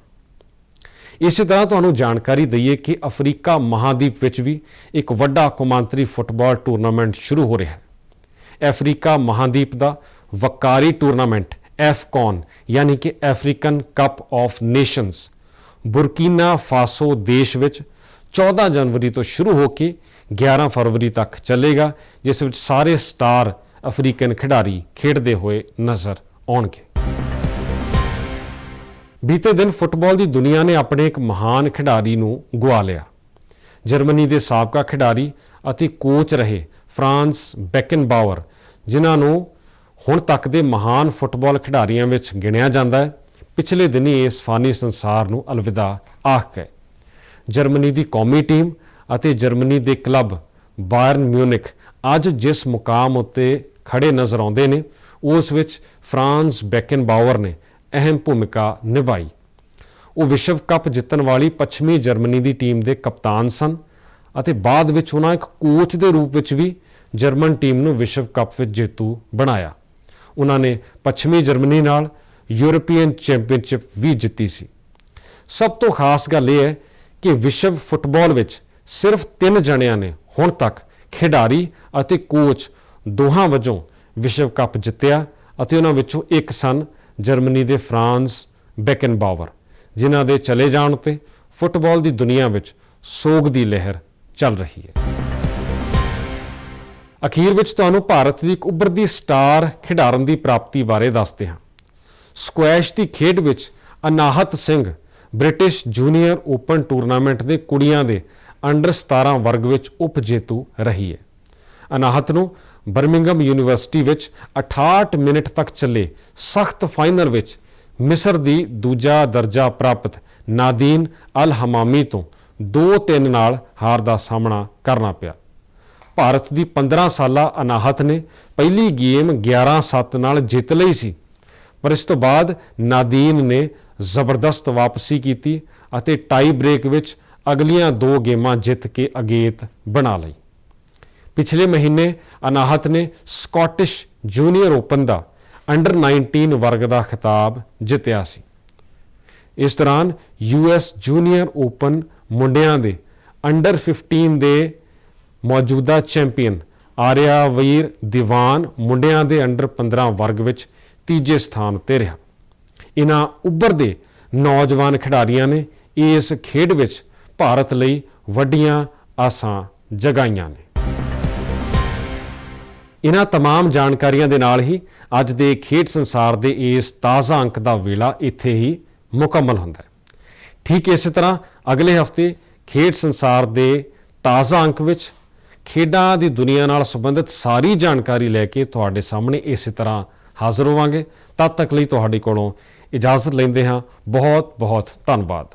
ਇਸੇ ਤਰ੍ਹਾਂ ਤੁਹਾਨੂੰ ਜਾਣਕਾਰੀ ਦਈਏ ਕਿ ਅਫਰੀਕਾ ਮਹਾਦੀਪ ਵਿੱਚ ਵੀ ਇੱਕ ਵੱਡਾ ਕੌਮਾਂਤਰੀ ਫੁੱਟਬਾਲ ਟੂਰਨਾਮੈਂਟ ਸ਼ੁਰੂ ਹੋ ਰਿਹਾ ਹੈ। ਅਫਰੀਕਾ ਮਹਾਦੀਪ ਦਾ ਵਕਾਰੀ ਟੂਰਨਾਮੈਂਟ, ਐਫਕੌਨ, ਯਾਨੀ ਕਿ African Cup of Nations, Burkina Faso ਦੇਸ਼ ਵਿੱਚ 14 ਜਨਵਰੀ ਤੋਂ ਸ਼ੁਰੂ ਹੋ ਕੇ 11 ਫਰਵਰੀ ਤੱਕ ਚੱਲੇਗਾ, ਜਿਸ ਵਿੱਚ ਸਾਰੇ ਸਟਾਰ ਅਫਰੀਕਨ ਖਿਡਾਰੀ ਖੇਡਦੇ ਹੋਏ ਨਜ਼ਰ ਆਉਣਗੇ। ਬੀਤੇ ਦਿਨ ਫੁੱਟਬਾਲ ਦੀ ਦੁਨੀਆ ਨੇ ਆਪਣੇ ਇੱਕ ਮਹਾਨ ਖਿਡਾਰੀ ਨੂੰ ਗਵਾ ਲਿਆ। ਜਰਮਨੀ ਦੇ ਸਾਬਕਾ ਖਿਡਾਰੀ ਅਤੇ ਕੋਚ ਰਹੇ ਫਰਾਂਸ ਬੈਕਨਬਾਵਰ ਜਿਨ੍ਹਾਂ ਨੂੰ ਹੁਣ ਤੱਕ ਦੇ ਮਹਾਨ ਫੁੱਟਬਾਲ ਖਿਡਾਰੀਆਂ ਵਿੱਚ ਗਿਣਿਆ ਜਾਂਦਾ ਹੈ। ਪਿਛਲੇ ਦਿਨੀ ਇਸ ਫਾਨੀ ਸੰਸਾਰ ਨੂੰ ਅਲਵਿਦਾ ਆਖ ਗਏ। ਜਰਮਨੀ ਦੀ ਕੌਮੀ ਟੀਮ ਅਤੇ ਜਰਮਨੀ ਦੇ ਕਲੱਬ ਬਾਇਰਨ ਮਿਊਨਿਕ ਅੱਜ ਜਿਸ ਮੁਕਾਮ ਉੱਤੇ ਖੜੇ ਨਜ਼ਰ ਆਉਂਦੇ ਨੇ, ਉਸ ਵਿੱਚ ਫਰਾਂਸ ਬੈਕਨਬਾਵਰ ਨੇ ਅਹਿਮ ਭੂਮਿਕਾ ਨਿਭਾਈ। ਉਹ ਵਿਸ਼ਵ ਕੱਪ ਜਿੱਤਣ ਵਾਲੀ ਪੱਛਮੀ ਜਰਮਨੀ ਦੀ ਟੀਮ ਦੇ ਕਪਤਾਨ ਸਨ ਅਤੇ ਬਾਅਦ ਵਿੱਚ ਉਹਨਾਂ ਇੱਕ ਕੋਚ ਦੇ ਰੂਪ ਵਿੱਚ ਵੀ ਜਰਮਨ ਟੀਮ ਨੂੰ ਵਿਸ਼ਵ ਕੱਪ ਵਿੱਚ ਜੇਤੂ ਬਣਾਇਆ। ਉਹਨਾਂ ਨੇ ਪੱਛਮੀ ਜਰਮਨੀ ਨਾਲ ਯੂਰਪੀਅਨ ਚੈਂਪੀਅਨਸ਼ਿਪ ਵੀ ਜਿੱਤੀ ਸੀ। ਸਭ ਤੋਂ ਖਾਸ ਗੱਲ ਇਹ ਹੈ ਕਿ ਵਿਸ਼ਵ ਫੁੱਟਬਾਲ ਵਿੱਚ ਸਿਰਫ ਤਿੰਨ ਜਣਿਆਂ ਨੇ ਹੁਣ ਤੱਕ ਖਿਡਾਰੀ ਅਤੇ ਕੋਚ ਦੋਹਾਂ ਵਜੋਂ ਵਿਸ਼ਵ ਕੱਪ ਜਿੱਤਿਆ ਅਤੇ ਉਹਨਾਂ ਵਿੱਚੋਂ ਇੱਕ ਸਨ ਜਰਮਨੀ ਦੇ ਫਰਾਂਸ ਬੈਕਨਬਾਵਰ, ਜਿਨ੍ਹਾਂ ਦੇ ਚਲੇ ਜਾਣ ਤੇ ਫੁੱਟਬਾਲ ਦੀ ਦੁਨੀਆ ਵਿੱਚ ਸੋਗ ਦੀ ਲਹਿਰ ਚੱਲ ਰਹੀ ਹੈ। ਅਖੀਰ ਵਿੱਚ ਤੁਹਾਨੂੰ ਭਾਰਤ ਦੀ ਇੱਕ ਉੱਭਰਦੀ ਸਟਾਰ ਖਿਡਾਰਨ ਦੀ ਪ੍ਰਾਪਤੀ ਬਾਰੇ ਦੱਸਦੇ ਹਾਂ। ਸਕੁਐਸ਼ ਦੀ ਖੇਡ ਵਿੱਚ Anahat Singh British junior open tournament ਦੇ ਕੁੜੀਆਂ ਦੇ ਅੰਡਰ 17 ਵਰਗ ਵਿੱਚ ਉਪ ਜੇਤੂ ਰਹੀ ਹੈ। ਅਨਾਹਤ ਨੂੰ ਬਰਮਿੰਗਮ ਯੂਨੀਵਰਸਿਟੀ ਵਿੱਚ 68 ਮਿੰਟ ਤੱਕ ਚੱਲੇ। ਸਖਤ ਫਾਈਨਲ ਵਿੱਚ ਮਿਸਰ ਦੀ ਦੂਜਾ ਦਰਜਾ ਪ੍ਰਾਪਤ ਨਾਦੀਨ ਅਲ ਹਮਾਮੀ ਤੋਂ 2-3 ਨਾਲ ਹਾਰ ਦਾ ਸਾਹਮਣਾ ਕਰਨਾ ਪਿਆ। ਭਾਰਤ ਦੀ 15 ਸਾਲਾ ਅਨਾਹਤ ਨੇ ਪਹਿਲੀ ਗੇਮ 11-7 ਨਾਲ ਜਿੱਤ ਲਈ ਸੀ। ਪਰ ਇਸ ਤੋਂ ਬਾਅਦ ਨਾਦੀਨ ਨੇ ਜ਼ਬਰਦਸਤ ਵਾਪਸੀ ਕੀਤੀ ਅਤੇ ਟਾਈ ਬ੍ਰੇਕ ਵਿੱਚ ਅਗਲੀਆਂ ਦੋ ਗੇਮਾਂ ਜਿੱਤ ਕੇ ਅਗੇਤ ਬਣਾ ਲਈ। ਪਿਛਲੇ ਮਹੀਨੇ ਅਨਾਹਤ ਨੇ ਸਕਾਟਿਸ਼ ਜੂਨੀਅਰ ਓਪਨ ਦਾ ਅੰਡਰ 19 ਵਰਗ ਦਾ ਖਿਤਾਬ ਜਿੱਤਿਆ ਸੀ। ਇਸ ਦੌਰਾਨ ਯੂਐਸ ਜੂਨੀਅਰ ਓਪਨ ਮੁੰਡਿਆਂ ਦੇ ਅੰਡਰ 15 ਦੇ ਮੌਜੂਦਾ ਚੈਂਪੀਅਨ ਆਰਿਆਵੀਰ ਦੀਵਾਨ ਮੁੰਡਿਆਂ ਦੇ ਅੰਡਰ 15 ਵਰਗ ਵਿੱਚ ਤੀਜੇ ਸਥਾਨ ਤੇ ਰਿਹਾ। ਇਹਨਾਂ ਉੱਭਰਦੇ ਨੌਜਵਾਨ ਖਿਡਾਰੀਆਂ ਨੇ ਇਸ ਖੇਡ ਵਿੱਚ ਭਾਰਤ ਲਈ ਵੱਡੀਆਂ ਆਸਾਂ ਜਗਾਈਆਂ ਨੇ। ਇਹਨਾਂ तमाम ਜਾਣਕਾਰੀਆਂ ਦੇ ਨਾਲ ਹੀ ਅੱਜ ਦੇ ਖੇਡ ਸੰਸਾਰ ਦੇ ਇਸ ਤਾਜ਼ਾ ਅੰਕ ਦਾ ਵੇਲਾ ਇੱਥੇ ਹੀ ਮੁਕੰਮਲ ਹੁੰਦਾ ਹੈ ਠੀਕ ਇਸੇ ਤਰ੍ਹਾਂ ਅਗਲੇ ਹਫਤੇ ਖੇਡ ਸੰਸਾਰ ਦੇ ਤਾਜ਼ਾ ਅੰਕ ਵਿੱਚ ਖੇਡਾਂ ਦੀ ਦੁਨੀਆ ਨਾਲ ਸੰਬੰਧਿਤ ਸਾਰੀ ਜਾਣਕਾਰੀ ਲੈ ਕੇ ਤੁਹਾਡੇ ਸਾਹਮਣੇ ਇਸੇ ਤਰ੍ਹਾਂ ਹਾਜ਼ਰ ਹੋਵਾਂਗੇ ਤਦ ਤੱਕ ਲਈ ਤੁਹਾਡੇ ਕੋਲੋਂ ਇਜਾਜ਼ਤ ਲੈਂਦੇ ਹਾਂ ਬਹੁਤ ਬਹੁਤ ਧੰਨਵਾਦ